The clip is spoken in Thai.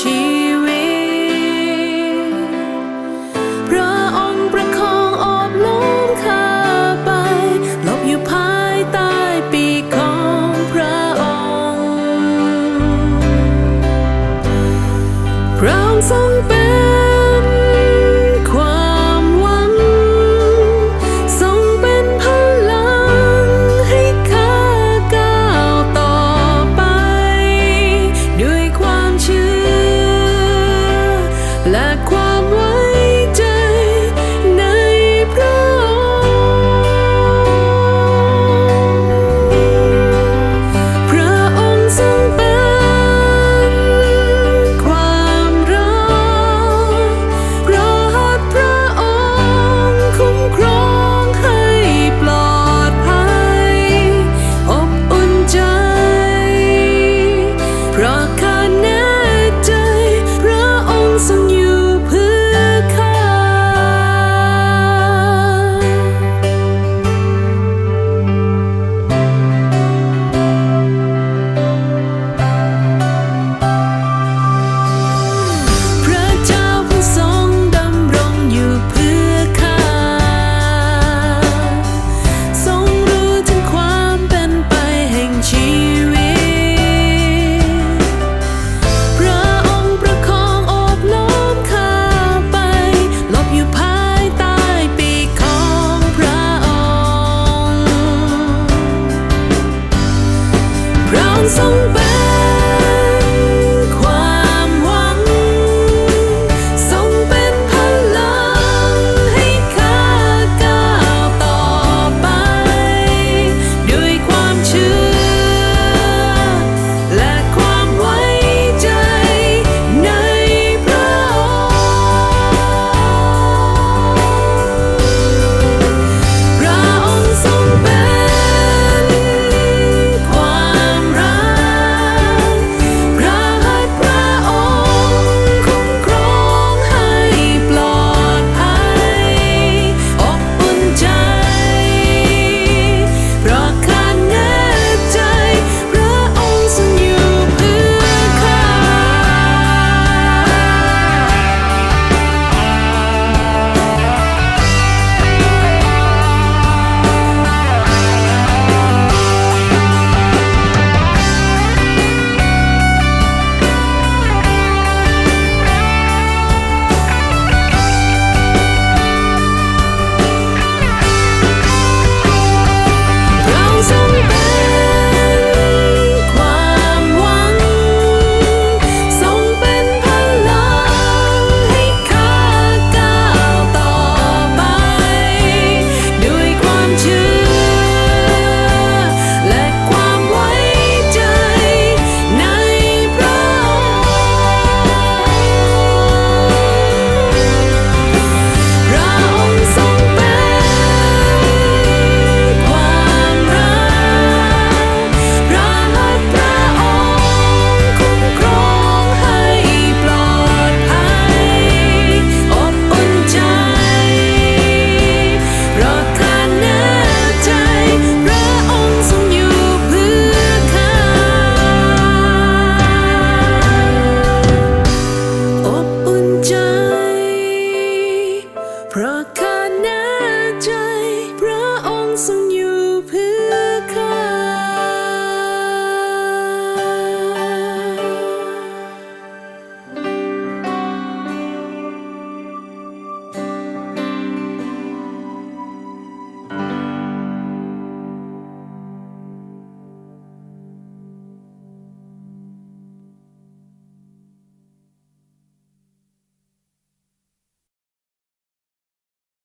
ชีวิต พระองค์ประคองอบล้อมข้าไปหลบอยู่ภายใต้ปีกของพระองค์ พระองค์ทรงเป็น somebody